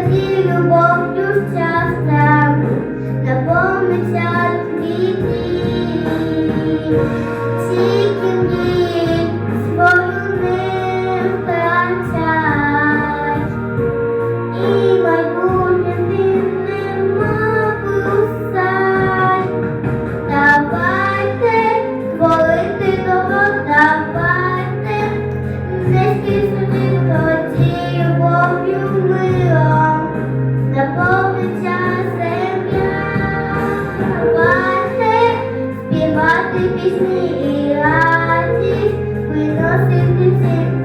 тоді любов'ю щастям наповниться твій дім. Тільки мрій свою не і майбутнє ти нема кусай. Давайте творити добро, давайте співати пісні і радість, виносити всім